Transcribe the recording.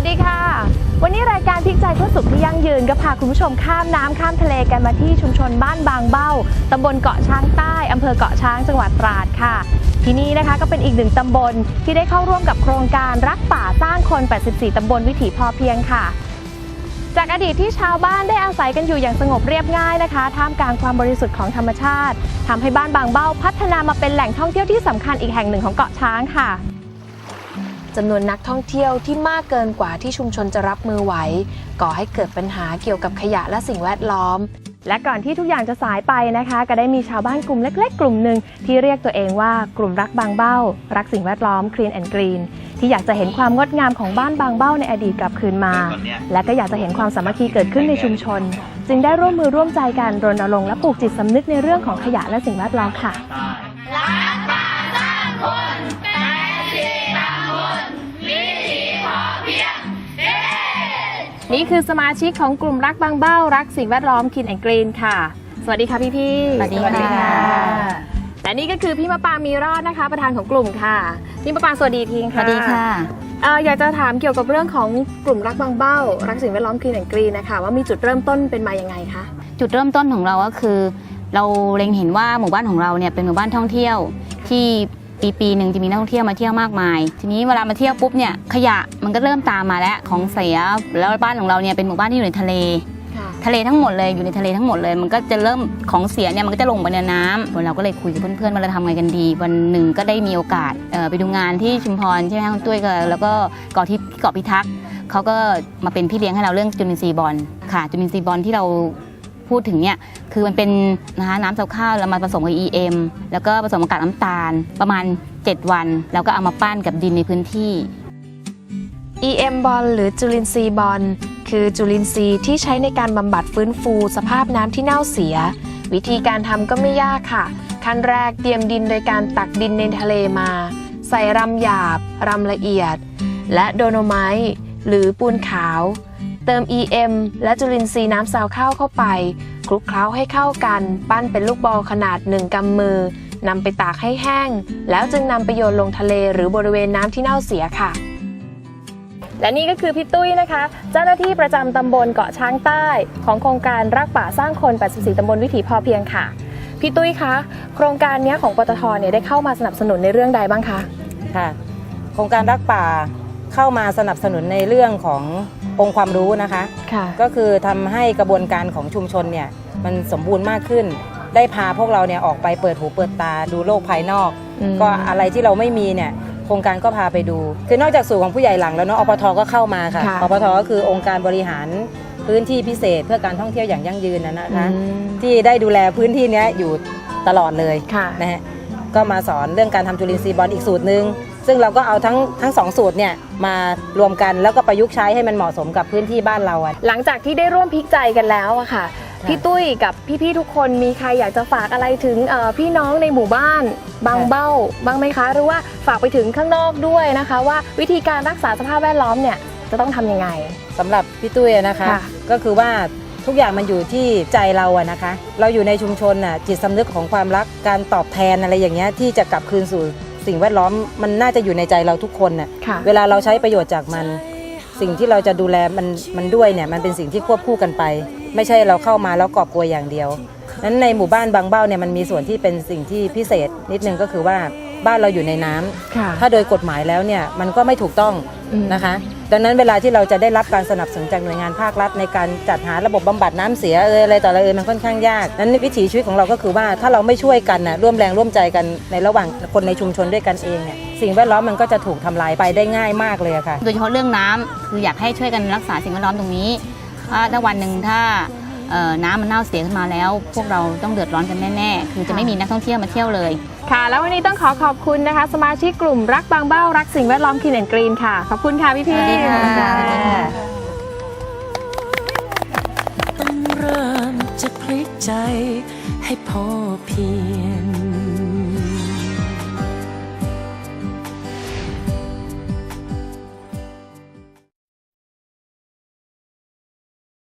สวัสดีค่ะ วันนี้รายการพิกใจเพื่อสุขที่ยั่งยืนก็พาคุณผู้ชมข้ามน้ำข้ามทะเลกันมาที่ชุมชนบ้านบางเบ้าตำบลเกาะช้างใต้อำเภอเกาะช้างจังหวัดตราดค่ะ ที่นี่นะคะก็เป็นอีกหนึ่งตำบลที่ได้เข้าร่วมกับโครงการรักป่าสร้างคน 84 ตำบลวิถีพอเพียงค่ะจากอดีตที่ชาวบ้านได้อาศัยกันอยู่อย่างสงบเรียบง่ายนะคะ ท่ามกลางความบริสุทธิ์ของธรรมชาติทำให้บ้านบางเบ้าพัฒนามาเป็นแหล่งท่องเที่ยวที่สำคัญอีกแห่งหนึ่งของเกาะช้างค่ะ จำนวนนักท่องเที่ยวที่มากเกินกว่าที่ชุมชนจะรับมือไหว ก่อให้เกิดปัญหาเกี่ยวกับขยะและสิ่งแวดล้อม และก่อนที่ทุกอย่างจะสายไปนะคะ ก็ได้มีชาวบ้านกลุ่มเล็ก ๆ กลุ่มหนึ่งที่เรียกตัวเองว่ากลุ่มรักบางเบ้า รักสิ่งแวดล้อม Clean and Green ที่อยากจะเห็นความงดงามของบ้านบางเบ้าในอดีตกลับคืนมา และก็อยากจะเห็นความสามัคคีเกิดขึ้นในชุมชน จึงได้ร่วมมือร่วมใจกันรณรงค์และปลูกจิตสำนึกในเรื่องของขยะและสิ่งแวดล้อมค่ะ นี่คือสมาชิกของกลุ่มรักบางเบ้ารักสิ่งแวดล้อมคินแอนกรีนค่ะ สวัสดีค่ะพี่พี่ๆสวัสดีค่ะและนี่ก็คือพี่มะปางมีรอดนะคะ ประธานของกลุ่มค่ะพี่มะปางสวัสดีทีสค่ะวัสดีค่ะเอ่ออยากจะถามเกี่ยวกับเรื่องของกลุ่มรักบางเบ้า รักสิ่งแวดล้อมคินแอนกรีนนะคะว่ามีจุดเริ่มต้นเป็นมายังไงคะจุดเริ่มต้นของเราก็คือ เราเล็งเห็นว่าหมู่บ้านของเราเนี่ยเป็นหมู่บ้านท่องเที่ยวที่ ปีปีหนึ่งจะมีนักท่องเที่ยวมาเที่ยวมากมาย ทีนี้เวลามาเที่ยวปุ๊บเนี่ยขยะมันก็เริ่มตามมาแล้วของเสียแล้วบ้านของเราเนี่ยเป็นหมู่บ้านที่อยู่ในทะเลค่ะทะเลทั้งหมดเลยอยู่ในทะเลทั้งหมดเลย มันก็จะเริ่มของเสียเนี่ยมันก็จะลงไปในน้ำเราก็เลยคุยกับเพื่อนๆว่าเราทำไงกันดี วันหนึ่งก็ได้มีโอกาสเอ่อไปดูงานที่ชุมพรใช่ไหมคะคุณตุ้ยก็แล้วก็เกาะที่เกาะพิทักษ์เขาก็มาเป็นพี่เลี้ยงให้เราเรื่องจุลินทรีย์บอลค่ะจุลินทรีย์บอลที่เรา พูดถึงเนี่ยคือมันเป็นนะคะน้ำเต้าข้าวแล้วมาผสมกับ EM แล้วก็ผสมกับกากน้ำตาลประมาณ 7 วัน แล้วก็เอามาปั้นกับดินในพื้นที่ EM บอลหรือจุลินทรีย์บอลคือจุลินทรีย์ที่ใช้ในการบำบัดฟื้นฟู สภาพน้ำที่เน่าเสีย วิธีการทำก็ไม่ยากค่ะ ขั้นแรกเตรียมดินโดยการตักดินในทะเลมา ใส่รำหยาบรำละเอียด และโดโนไมต์หรือปูนขาว เติม EM และจุลินทรีย์น้ำซาวข้าวเข้าไป คลุกเคล้าให้เข้ากัน ปั้นเป็นลูกบอลขนาดหนึ่งกำมือนำไปตากให้แห้ง แล้วจึงนำไปโยนลงทะเลหรือบริเวณน้ำที่เน่าเสียค่ะ และนี่ก็คือพี่ตุ้ยนะคะ เจ้าหน้าที่ประจำตำบลเกาะช้างใต้ ของโครงการรักป่าสร้างคน 84ตำบลวิถีพอเพียงค่ะ พี่ตุ้ยคะ โครงการเนี้ยของปตทเนี่ยได้เข้ามาสนับสนุนในเรื่องใดบ้างคะ ค่ะ โครงการรักป่าเข้ามาสนับสนุนในเรื่องของ องค์ความรู้นะคะ ค่ะ ก็คือทำให้กระบวนการของชุมชนเนี่ยมันสมบูรณ์มากขึ้น ได้พาพวกเราเนี่ยออกไปเปิดหูเปิดตาดูโลกภายนอกก็อะไรที่เราไม่มีเนี่ยโครงการก็พาไปดู คือนอกจากสู่ของผู้ใหญ่หลังแล้วเนาะอปทก็เข้ามาค่ะค่ะ อปทก็คือองค์การบริหารพื้นที่พิเศษ เพื่อการท่องเที่ยวอย่างยั่งยืนนะนะคะ อืมที่ได้ดูแลพื้นที่เนี้ยอยู่ตลอดเลยค่ะ นะฮะก็มาสอนเรื่องการทำจุลินทรีย์บอลอีกสูตรหนึ่ง ซึ่งเราก็เอาทั้งทั้งสองสูตรเนี่ยมารวมกันแล้วก็ประยุกต์ใช้ให้มันเหมาะสมกับพื้นที่บ้านเราอะ หลังจากที่ได้ร่วมพลิกใจกันแล้วอะค่ะ พี่ตุ้ยกับพี่ๆทุกคนมีใครอยากจะฝากอะไรถึงเอ่อพี่น้องในหมู่บ้านบางเบ้าบ้างไหมคะ หรือว่าฝากไปถึงข้างนอกด้วยนะคะ ว่าวิธีการรักษาสภาพแวดล้อมเนี่ยจะต้องทำยังไง สำหรับพี่ตุ้ยอะนะคะ ค่ะ ก็คือว่าทุกอย่างมันอยู่ที่ใจเราอะนะคะ เราอยู่ในชุมชนน่ะจิตสำนึกของความรักการตอบแทนอะไรอย่างเงี้ยที่จะกลับคืนสู่ สิ่งแวดล้อมมันน่าจะอยู่ในใจเราทุกคนน่ะค่ะ เวลาเราใช้ประโยชน์จากมัน สิ่งที่เราจะดูแลมันมันด้วยเนี่ยมันเป็นสิ่งที่ควบคู่กันไป ไม่ใช่เราเข้ามาแล้วกอบโกยอย่างเดียวนั้นในหมู่บ้านบางเบ้าเนี่ยมันมีส่วนที่เป็นสิ่งที่พิเศษนิดนึงก็คือว่าบ้านเราอยู่ในน้ำ ค่ะ ถ้าโดยกฎหมายแล้วเนี่ยมันก็ไม่ถูกต้องอืมนะคะ ดังนั้นเวลาที่เราจะได้รับการสนับสนุนจากหน่วยงานภาครัฐ ในการจัดหาระบบบำบัดน้ำเสียเอยอะไรต่ออะไรเอยมันค่อนข้างยากนั้นวิถีชีวิตของเราก็คือว่าถ้าเราไม่ช่วยกันนะร่วมแรงร่วมใจกันในระหว่างคนในชุมชนด้วยกันเองเนี่ยสิ่งแวดล้อมมันก็จะถูกทำลายไปได้ง่ายมากเลยค่ะ โดยเฉพาะเรื่องน้ำคืออยากให้ช่วยกันรักษาสิ่งแวดล้อมตรงนี้ว่าถ้าวันหนึ่งถ้า น้ำมันเน่าเสียขึ้นมาแล้ว พวกเราต้องเดือดร้อนกันแน่ๆ คือจะไม่มีนักท่องเที่ยวมาเที่ยวเลย ค่ะ แล้ววันนี้ต้องขอขอบคุณนะคะ สมาชิกกลุ่มรักบางเบ้ารักสิ่งแวดล้อมคินแอนกรีนค่ะ ขอบคุณค่ะพี่พี่สวัสดีค่ะต้องเริ่มจากพลิกใจให้พอเพียง